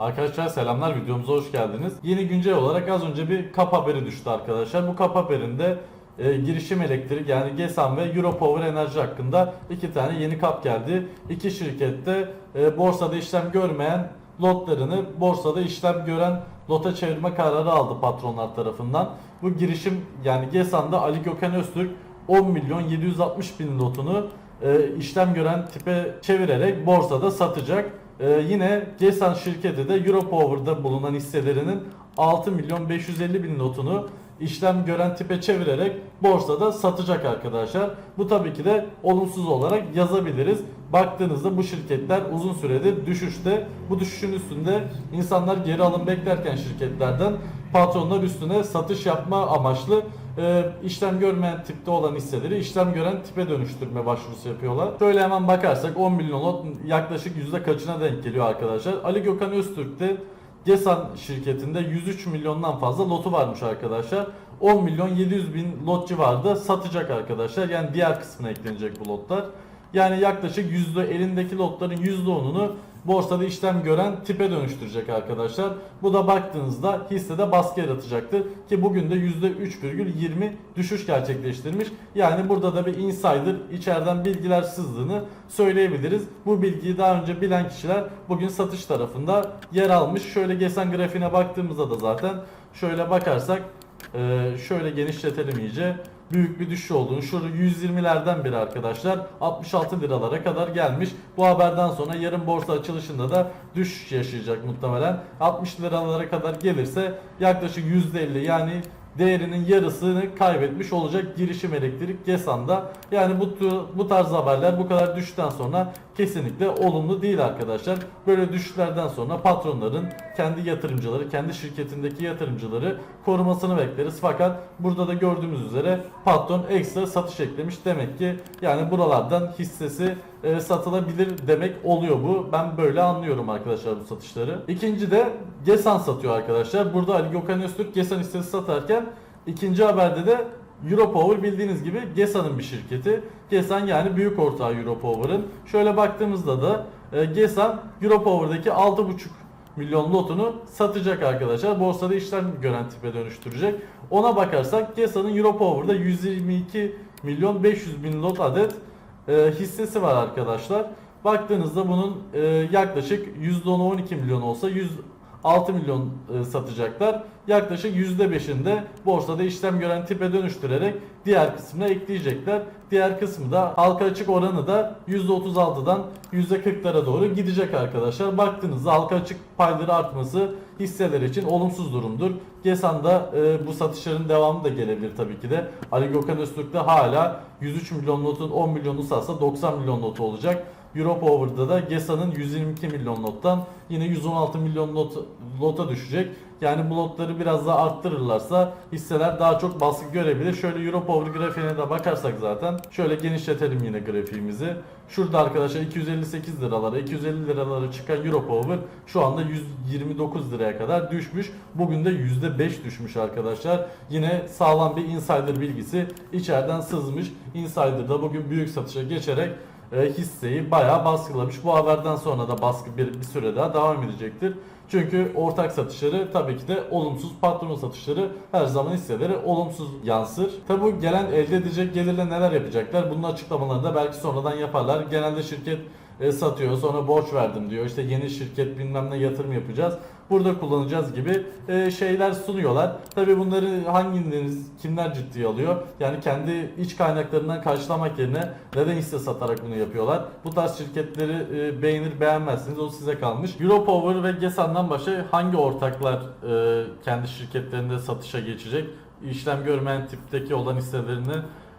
Arkadaşlar selamlar videomuza hoş geldiniz. Yeni güncel olarak az önce bir kap haberi düştü arkadaşlar. Bu kap haberinde e, girişim elektrik yani GESAM ve Europower Enerji hakkında iki tane yeni kap geldi. İki şirkette e, borsada işlem görmeyen lotlarını borsada işlem gören lota çevirme kararı aldı patronlar tarafından. Bu girişim yani GESAM'da Ali Gökhan Öztürk 10 milyon 760 bin lotunu e, işlem gören tipe çevirerek borsada satacak. E, yine Gesan şirketi de Europower'da bulunan hisselerinin 6 milyon 550 bin notunu işlem gören tipe çevirerek borsada satacak arkadaşlar. Bu tabii ki de olumsuz olarak yazabiliriz. Baktığınızda bu şirketler uzun süredir düşüşte. Bu düşüşün üstünde insanlar geri alım beklerken şirketlerden patronlar üstüne satış yapma amaçlı e, işlem görmeyen tipte olan hisseleri işlem gören tipe dönüştürme başvurusu yapıyorlar. Şöyle hemen bakarsak 10 milyon lot yaklaşık yüzde kaçına denk geliyor arkadaşlar. Ali Gökhan Öztürk de Gesan şirketinde 103 milyondan fazla lotu varmış arkadaşlar. 10 milyon 700 bin lot civarında satacak arkadaşlar. Yani diğer kısmına eklenecek bu lotlar. Yani yaklaşık yüzde elindeki lotların %10'unu borsada işlem gören tipe dönüştürecek arkadaşlar. Bu da baktığınızda hissede baskı yaratacaktır. Ki bugün de %3,20 düşüş gerçekleştirmiş. Yani burada da bir insider içeriden bilgiler sızdığını söyleyebiliriz. Bu bilgiyi daha önce bilen kişiler bugün satış tarafında yer almış. Şöyle GESAN grafiğine baktığımızda da zaten şöyle bakarsak ee, şöyle genişletelim iyice. Büyük bir düşüş olduğunu. Şurada 120'lerden biri arkadaşlar 66 liralara kadar gelmiş. Bu haberden sonra yarın borsa açılışında da düşüş yaşayacak muhtemelen. 60 liralara kadar gelirse yaklaşık %50 yani değerinin yarısını kaybetmiş olacak girişim elektrik GESAN'da. Yani bu bu tarz haberler bu kadar düşten sonra kesinlikle olumlu değil arkadaşlar. Böyle düşüşlerden sonra patronların kendi yatırımcıları, kendi şirketindeki yatırımcıları korumasını bekleriz. Fakat burada da gördüğümüz üzere patron ekstra satış eklemiş. Demek ki yani buralardan hissesi e, satılabilir demek oluyor bu. Ben böyle anlıyorum arkadaşlar bu satışları. İkinci de Gesan satıyor arkadaşlar. Burada Ali Gökhan Öztürk Gesan hissesi satarken ikinci haberde de Europower bildiğiniz gibi Gesan'ın bir şirketi. Gesan yani büyük ortağı Europower'ın. Şöyle baktığımızda da e, Gesan Europower'daki 6,5 milyon lotunu satacak arkadaşlar. Borsada işlem gören tipe dönüştürecek. Ona bakarsak Gesan'ın Europower'da 122 milyon 500 bin lot adet e, hissesi var arkadaşlar. Baktığınızda bunun e, yaklaşık %10'u 12 milyon olsa 106 milyon e, satacaklar. Yaklaşık %5'inde borsada işlem gören tipe dönüştürerek diğer kısmına ekleyecekler. Diğer kısmı da halka açık oranı da %36'dan %40'lara doğru gidecek arkadaşlar. Baktığınızda halka açık payları artması hisseler için olumsuz durumdur. Gesan'da e, bu satışların devamı da gelebilir tabii ki de. Ali Gökhan Öztürk'te hala 103 milyon notun 10 milyonu satsa 90 milyon notu olacak. Europower'da da Gesa'nın 122 milyon nottan yine 116 milyon not, lota düşecek. Yani bu lotları biraz daha arttırırlarsa hisseler daha çok baskı görebilir. Şöyle Europower grafiğine de bakarsak zaten şöyle genişletelim yine grafiğimizi. Şurada arkadaşlar 258 liralara 250 liralara çıkan Europower şu anda 129 liraya kadar düşmüş. Bugün de %5 düşmüş arkadaşlar. Yine sağlam bir insider bilgisi içeriden sızmış. Insider da bugün büyük satışa geçerek e, hisseyi bayağı baskılamış. Bu haberden sonra da baskı bir, bir süre daha devam edecektir. Çünkü ortak satışları tabii ki de olumsuz, patron satışları her zaman hisselere olumsuz yansır. Tabi bu gelen elde edecek gelirle neler yapacaklar? Bunun açıklamalarını da belki sonradan yaparlar. Genelde şirket e, satıyor sonra borç verdim diyor. İşte yeni şirket bilmem ne yatırım yapacağız. Burada kullanacağız gibi e, şeyler sunuyorlar. Tabi bunları hanginiz kimler ciddiye alıyor? Yani kendi iç kaynaklarından karşılamak yerine neden hisse satarak bunu yapıyorlar? Bu tarz şirketleri e, beğenir beğenmezsiniz o size kalmış. Europower ve Gesan'dan başka hangi ortaklar kendi şirketlerinde satışa geçecek? İşlem görmeyen tipteki olan hisselerini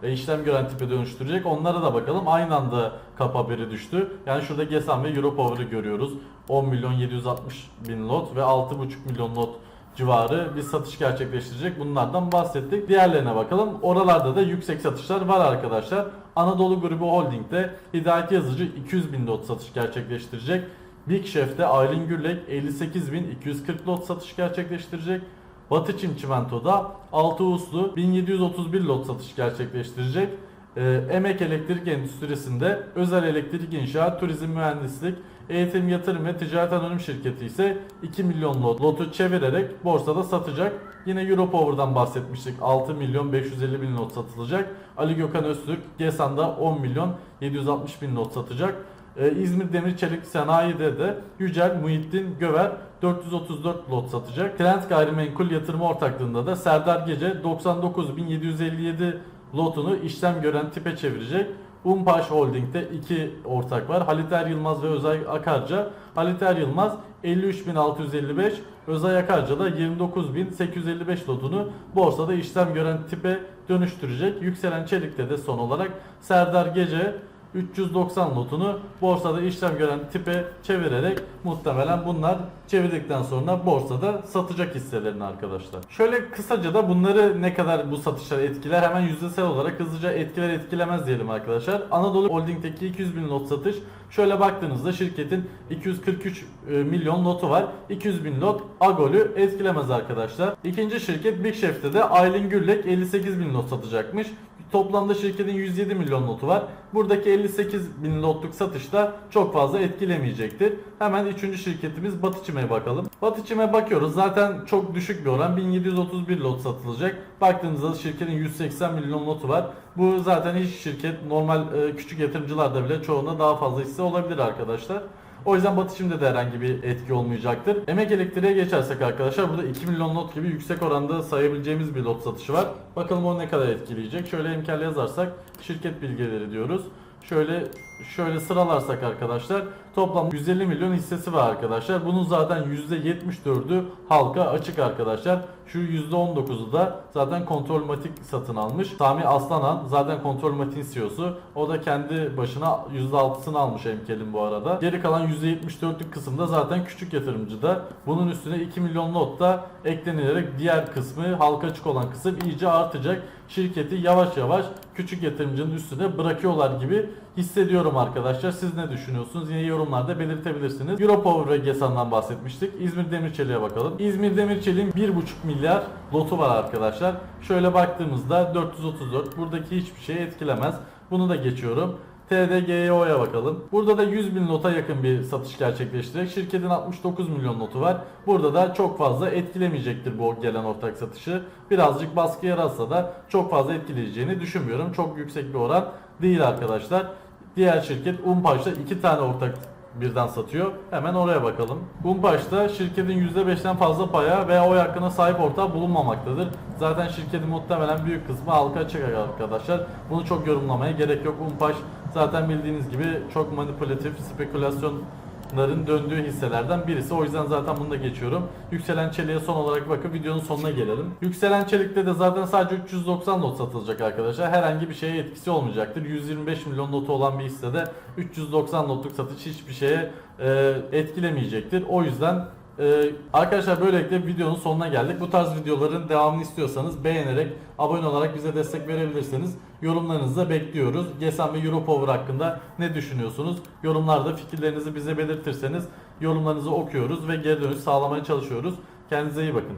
işlem gören tipe dönüştürecek. Onlara da bakalım. Aynı anda kap haberi düştü. Yani şurada Gesan ve Europower'ı görüyoruz. 10 milyon 760 bin lot ve 6,5 milyon lot civarı bir satış gerçekleştirecek. Bunlardan bahsettik. Diğerlerine bakalım. Oralarda da yüksek satışlar var arkadaşlar. Anadolu Grubu Holding'de Hidayet Yazıcı 200 bin lot satış gerçekleştirecek. Big Chef'te Aylin Gürlek 58.240 lot satış gerçekleştirecek. Batı Çim Çimento'da 6 uslu 1731 lot satış gerçekleştirecek. Ee, emek elektrik endüstrisinde özel elektrik inşaat, turizm mühendislik, eğitim yatırım ve ticaret anonim şirketi ise 2 milyon lot, lotu çevirerek borsada satacak. Yine Europower'dan bahsetmiştik. 6 milyon 550 bin lot satılacak. Ali Gökhan Öztürk GESAN'da 10 milyon 760 bin lot satacak. Ee, İzmir Demir Çelik Sanayi'de de Yücel Muhittin Göver 434 lot satacak. Trend Gayrimenkul Yatırım Ortaklığı'nda da Serdar Gece 99.757 lotunu işlem gören tipe çevirecek. Umpaş Holding'de iki ortak var. Halit Er Yılmaz ve Özay Akarca. Halit Er Yılmaz 53.655, Özay Akarca da 29.855 lotunu borsada işlem gören tipe dönüştürecek. Yükselen Çelik'te de son olarak Serdar Gece 390 notunu borsada işlem gören tipe çevirerek muhtemelen bunlar çevirdikten sonra borsada satacak hisselerini arkadaşlar. Şöyle kısaca da bunları ne kadar bu satışlar etkiler hemen yüzdesel olarak hızlıca etkiler etkilemez diyelim arkadaşlar. Anadolu Holding'deki 200 bin lot satış şöyle baktığınızda şirketin 243 e, milyon lotu var. 200 bin lot Agol'ü etkilemez arkadaşlar. İkinci şirket Big Chef'te de Aylin Gürlek 58 bin lot satacakmış. Toplamda şirketin 107 milyon notu var. Buradaki 58 bin lotluk satışta çok fazla etkilemeyecektir. Hemen üçüncü şirketimiz Batı Çim'e bakalım. Batı Çim'e bakıyoruz. Zaten çok düşük bir oran. 1731 lot satılacak. Baktığınızda şirketin 180 milyon notu var. Bu zaten hiç şirket normal e, küçük yatırımcılarda bile çoğunda daha fazla hisse olabilir arkadaşlar. O yüzden Batı Çim'de de herhangi bir etki olmayacaktır. Emek elektriğe geçersek arkadaşlar burada 2 milyon lot gibi yüksek oranda sayabileceğimiz bir lot satışı var. Bakalım o ne kadar etkileyecek. Şöyle emkel yazarsak şirket bilgileri diyoruz. Şöyle şöyle sıralarsak arkadaşlar toplam 150 milyon hissesi var arkadaşlar. Bunun zaten %74'ü halka açık arkadaşlar. Şu %19'u da zaten Kontrolmatik satın almış. Sami Aslanan zaten Kontrolmatik'in CEO'su. O da kendi başına %6'sını almış Emkel'in bu arada. Geri kalan %74'lük kısımda zaten küçük yatırımcı da. Bunun üstüne 2 milyon lot da eklenilerek diğer kısmı halka açık olan kısım iyice artacak. Şirketi yavaş yavaş küçük yatırımcının üstüne bırakıyorlar gibi hissediyorum arkadaşlar. Siz ne düşünüyorsunuz? Yine yorumlarda belirtebilirsiniz. Europower ve GESAN'dan bahsetmiştik. İzmir Demirçelik'e bakalım. İzmir Demirçelik'in 1,5 milyar lotu var arkadaşlar. Şöyle baktığımızda 434. Buradaki hiçbir şey etkilemez. Bunu da geçiyorum. TDGO'ya bakalım. Burada da 100 bin lota yakın bir satış gerçekleştirecek. Şirketin 69 milyon notu var. Burada da çok fazla etkilemeyecektir bu gelen ortak satışı. Birazcık baskı yaratsa da çok fazla etkileyeceğini düşünmüyorum. Çok yüksek bir oran değil arkadaşlar. Diğer şirket Umpaş'ta iki tane ortak birden satıyor. Hemen oraya bakalım. Umpaş'ta şirketin %5'ten fazla paya veya oy hakkına sahip ortağı bulunmamaktadır. Zaten şirketin muhtemelen büyük kısmı halka açık arkadaşlar. Bunu çok yorumlamaya gerek yok. Umpaş zaten bildiğiniz gibi çok manipülatif, spekülasyonların döndüğü hisselerden birisi. O yüzden zaten bunu da geçiyorum. Yükselen çeliğe son olarak bakıp videonun sonuna gelelim. Yükselen çelikte de zaten sadece 390 lot satılacak arkadaşlar. Herhangi bir şeye etkisi olmayacaktır. 125 milyon notu olan bir hissede 390 lotluk satış hiçbir şeye e, etkilemeyecektir. O yüzden ee, arkadaşlar böylelikle videonun sonuna geldik. Bu tarz videoların devamını istiyorsanız beğenerek, abone olarak bize destek verebilirsiniz. Yorumlarınızı da bekliyoruz. GESAM ve Europower hakkında ne düşünüyorsunuz? Yorumlarda fikirlerinizi bize belirtirseniz yorumlarınızı okuyoruz ve geri dönüş sağlamaya çalışıyoruz. Kendinize iyi bakın.